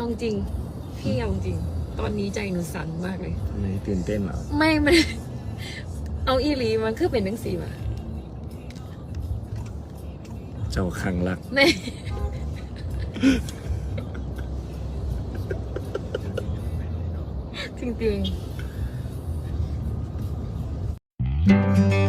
เอาจริง พี่เอาจริง ตอนนี้ใจหนูสั่นมากเลย ทำไมตื่นเต้นเหรอไม่มัน เอาอีลีมันคือเป็นหนังสือมาเจ้าขังรักไม่จริงๆ